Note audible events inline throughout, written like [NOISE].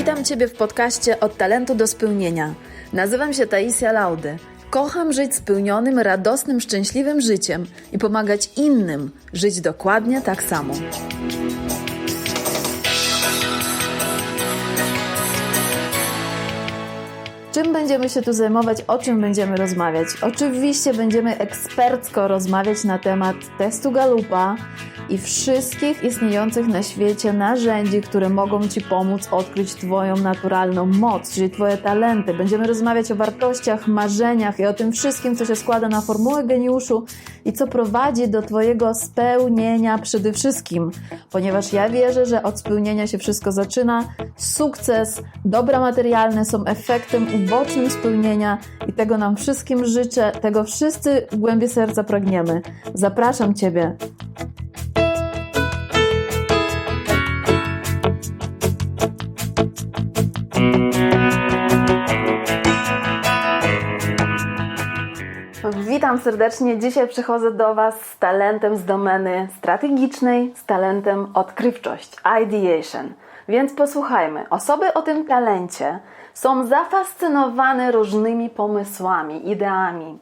Witam Ciebie w podcaście Od talentu do spełnienia. Nazywam się Taisia Laudy. Kocham żyć spełnionym, radosnym, szczęśliwym życiem i pomagać innym żyć dokładnie tak samo. Czym będziemy się tu zajmować? O czym będziemy rozmawiać? Oczywiście będziemy ekspercko rozmawiać na temat testu Galupa i wszystkich istniejących na świecie narzędzi, które mogą Ci pomóc odkryć Twoją naturalną moc, czyli Twoje talenty. Będziemy rozmawiać o wartościach, marzeniach i o tym wszystkim, co się składa na formułę geniuszu i co prowadzi do Twojego spełnienia przede wszystkim. Ponieważ ja wierzę, że od spełnienia się wszystko zaczyna. Sukces, dobra materialne są efektem ubocznym spełnienia i tego nam wszystkim życzę, tego wszyscy w głębi serca pragniemy. Zapraszam Ciebie. Witam serdecznie. Dzisiaj przychodzę do Was z talentem z domeny strategicznej, z talentem odkrywczość, ideation. Więc posłuchajmy. Osoby o tym talencie są zafascynowane różnymi pomysłami, ideami.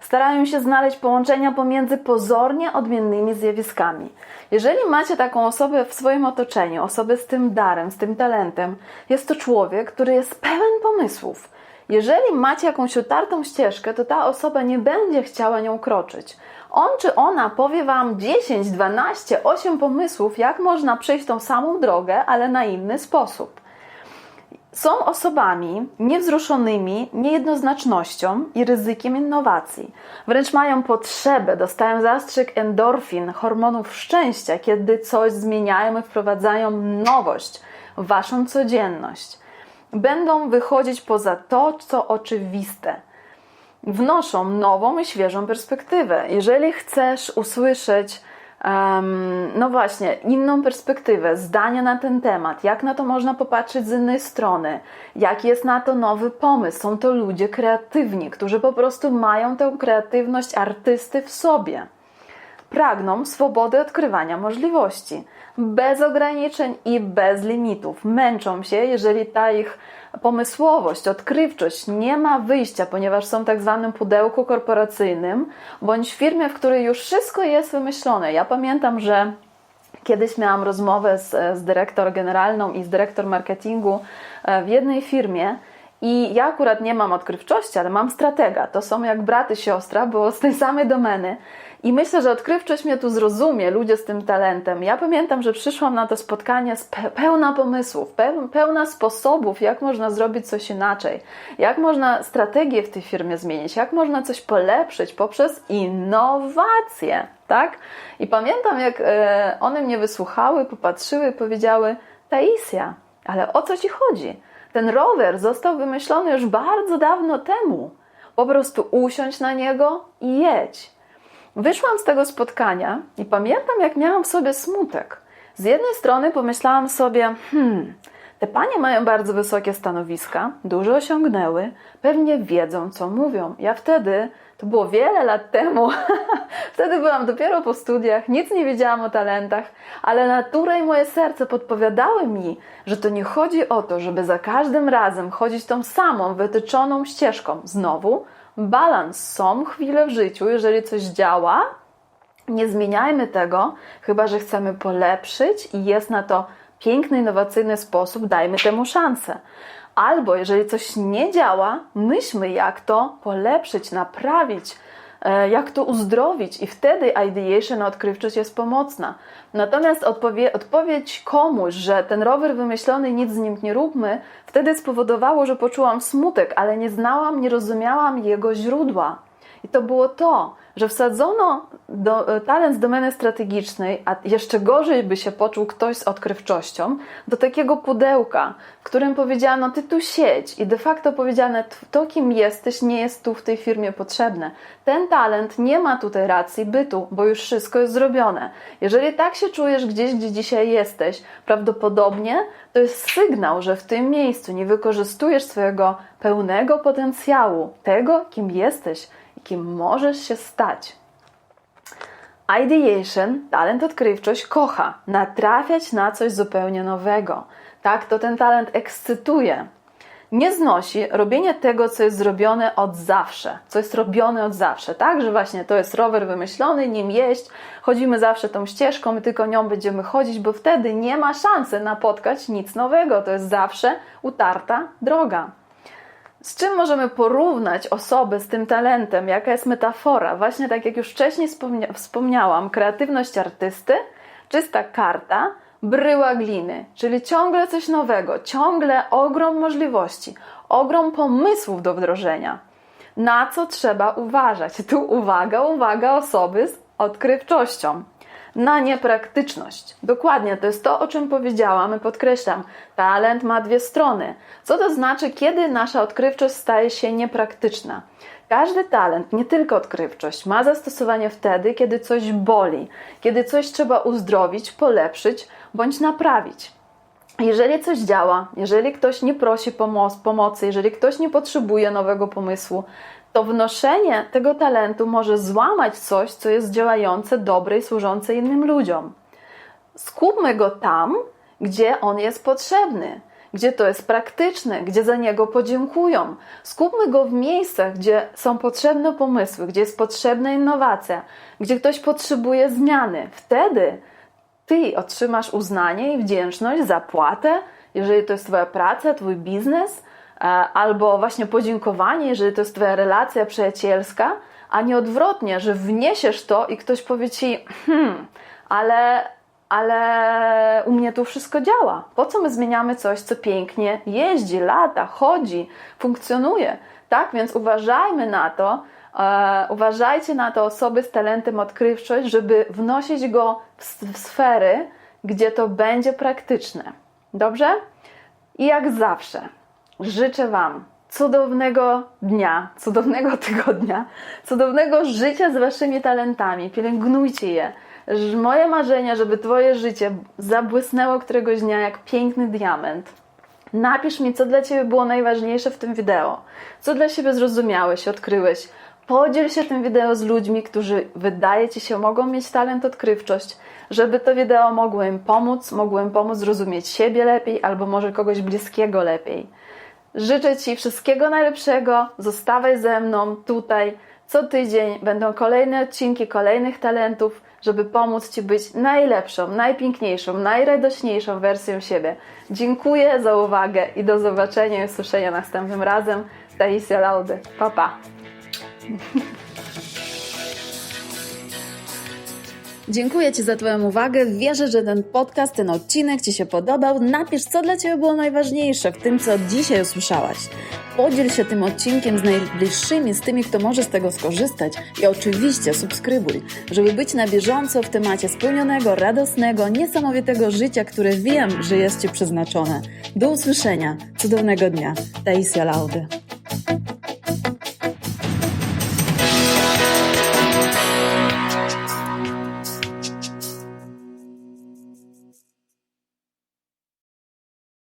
Starają się znaleźć połączenia pomiędzy pozornie odmiennymi zjawiskami. Jeżeli macie taką osobę w swoim otoczeniu, osobę z tym darem, z tym talentem, jest to człowiek, który jest pełen pomysłów. Jeżeli macie jakąś utartą ścieżkę, to ta osoba nie będzie chciała nią kroczyć. On czy ona powie Wam 10, 12, 8 pomysłów, jak można przejść tą samą drogę, ale na inny sposób. Są osobami niewzruszonymi niejednoznacznością i ryzykiem innowacji. Wręcz mają potrzebę, dostają zastrzyk endorfin, hormonów szczęścia, kiedy coś zmieniają i wprowadzają nowość w Waszą codzienność. Będą wychodzić poza to, co oczywiste wnoszą nową i świeżą perspektywę. Jeżeli chcesz usłyszeć, um, no właśnie, inną perspektywę, zdania na ten temat, jak na to można popatrzeć z innej strony, jaki jest na to nowy pomysł, są to ludzie kreatywni, którzy po prostu mają tę kreatywność artysty w sobie. Pragną swobody odkrywania możliwości, bez ograniczeń i bez limitów. Męczą się, jeżeli ta ich pomysłowość, odkrywczość nie ma wyjścia, ponieważ są tak zwanym pudełku korporacyjnym, bądź w firmie, w której już wszystko jest wymyślone. Ja pamiętam, że Kiedyś miałam rozmowę z, z dyrektor generalną i z dyrektor marketingu e, w jednej firmie i ja akurat nie mam odkrywczości, ale mam stratega. To są jak braty, siostra, bo z tej samej domeny. I myślę, że odkrywczość mnie tu zrozumie, ludzie z tym talentem. Ja pamiętam, że przyszłam na to spotkanie pełna pomysłów, pełna sposobów, jak można zrobić coś inaczej, jak można strategię w tej firmie zmienić, jak można coś polepszyć poprzez innowacje, tak? I pamiętam, jak e, one mnie wysłuchały, popatrzyły i powiedziały: Taisia, ale o co ci chodzi? Ten rower został wymyślony już bardzo dawno temu. Po prostu usiądź na niego i jedź. Wyszłam z tego spotkania i pamiętam, jak miałam w sobie smutek. Z jednej strony pomyślałam sobie, hmm, te panie mają bardzo wysokie stanowiska, dużo osiągnęły, pewnie wiedzą, co mówią. Ja wtedy, to było wiele lat temu, [LAUGHS] wtedy byłam dopiero po studiach, nic nie wiedziałam o talentach, ale natura i moje serce podpowiadały mi, że to nie chodzi o to, żeby za każdym razem chodzić tą samą, wytyczoną ścieżką. Znowu, balans. Są chwile w życiu, jeżeli coś działa, nie zmieniajmy tego, chyba że chcemy polepszyć i jest na to piękny, innowacyjny sposób, dajmy temu szansę. Albo jeżeli coś nie działa, myślmy, jak to polepszyć, naprawić, jak to uzdrowić i wtedy ideation, odkrywczość jest pomocna. Natomiast odpowie, odpowiedź komuś, że ten rower wymyślony, nic z nim nie róbmy, wtedy spowodowało, że poczułam smutek, ale nie znałam, nie rozumiałam jego źródła. I to było to, że wsadzono do, e, talent z domeny strategicznej, a jeszcze gorzej by się poczuł ktoś z odkrywczością, do takiego pudełka, w którym powiedziano, ty tu siedź i de facto powiedziane, to kim jesteś nie jest tu w tej firmie potrzebne. Ten talent nie ma tutaj racji bytu, bo już wszystko jest zrobione. Jeżeli tak się czujesz gdzieś, gdzie dzisiaj jesteś, prawdopodobnie to jest sygnał, że w tym miejscu nie wykorzystujesz swojego pełnego potencjału, tego, kim jesteś kim możesz się stać. Ideation, talent odkrywczość, kocha natrafiać na coś zupełnie nowego. tak, to ten talent ekscytuje. Nie znosi robienie tego, co jest zrobione od zawsze, co jest robione od zawsze, tak? Że właśnie to jest rower wymyślony, nim jeść, chodzimy zawsze tą ścieżką, my tylko nią będziemy chodzić, bo wtedy nie ma szansy napotkać nic nowego. To jest zawsze utarta droga. Z czym możemy porównać osoby z tym talentem? Jaka jest metafora? Właśnie tak jak już wcześniej wspomnia wspomniałam, kreatywność artysty, czysta karta, bryła gliny, czyli ciągle coś nowego, ciągle ogrom możliwości, ogrom pomysłów do wdrożenia. Na co trzeba uważać? Tu uwaga, uwaga osoby z odkrywczością na niepraktyczność. Dokładnie, to jest to, o czym powiedziałam i podkreślam. Talent ma dwie strony. Co to znaczy, kiedy nasza odkrywczość staje się niepraktyczna? Każdy talent, nie tylko odkrywczość, ma zastosowanie wtedy, kiedy coś boli, kiedy coś trzeba uzdrowić, polepszyć bądź naprawić. Jeżeli coś działa, jeżeli ktoś nie prosi pomoc, pomocy, jeżeli ktoś nie potrzebuje nowego pomysłu, to wnoszenie tego talentu może złamać coś, co jest działające, dobre i służące innym ludziom. Skupmy go tam, gdzie on jest potrzebny, gdzie to jest praktyczne, gdzie za niego podziękują. Skupmy go w miejscach, gdzie są potrzebne pomysły, gdzie jest potrzebna innowacja, gdzie ktoś potrzebuje zmiany. Wtedy ty otrzymasz uznanie i wdzięczność, zapłatę, jeżeli to jest Twoja praca, Twój biznes, albo właśnie podziękowanie, jeżeli to jest Twoja relacja przyjacielska, a nie odwrotnie, że wniesiesz to i ktoś powie Ci, hmm, ale, ale u mnie tu wszystko działa. Po co my zmieniamy coś, co pięknie jeździ, lata, chodzi, funkcjonuje? Tak więc uważajmy na to, e, uważajcie na to osoby z talentem odkrywczość, żeby wnosić go w sfery, gdzie to będzie praktyczne. Dobrze? I jak zawsze, życzę Wam cudownego dnia, cudownego [LAUGHS] tygodnia, cudownego życia z Waszymi talentami. Pielęgnujcie je. Moje marzenie, żeby Twoje życie zabłysnęło któregoś dnia jak piękny diament. Napisz mi, co dla Ciebie było najważniejsze w tym wideo, co dla siebie zrozumiałeś, odkryłeś. Podziel się tym wideo z ludźmi, którzy wydaje Ci się mogą mieć talent, odkrywczość, żeby to wideo mogło im pomóc, mogło im pomóc zrozumieć siebie lepiej albo może kogoś bliskiego lepiej. Życzę Ci wszystkiego najlepszego. Zostawaj ze mną tutaj. Co tydzień będą kolejne odcinki kolejnych talentów, żeby pomóc Ci być najlepszą, najpiękniejszą, najradośniejszą wersją siebie. Dziękuję za uwagę i do zobaczenia i usłyszenia następnym razem. Taisia Laudy. Pa, pa. Dziękuję Ci za Twoją uwagę. Wierzę, że ten podcast, ten odcinek Ci się podobał. Napisz, co dla Ciebie było najważniejsze w tym, co dzisiaj usłyszałaś. Podziel się tym odcinkiem z najbliższymi, z tymi, kto może z tego skorzystać i oczywiście subskrybuj, żeby być na bieżąco w temacie spełnionego, radosnego, niesamowitego życia, które wiem, że jest Ci przeznaczone. Do usłyszenia. Cudownego dnia. Taisia Laudy.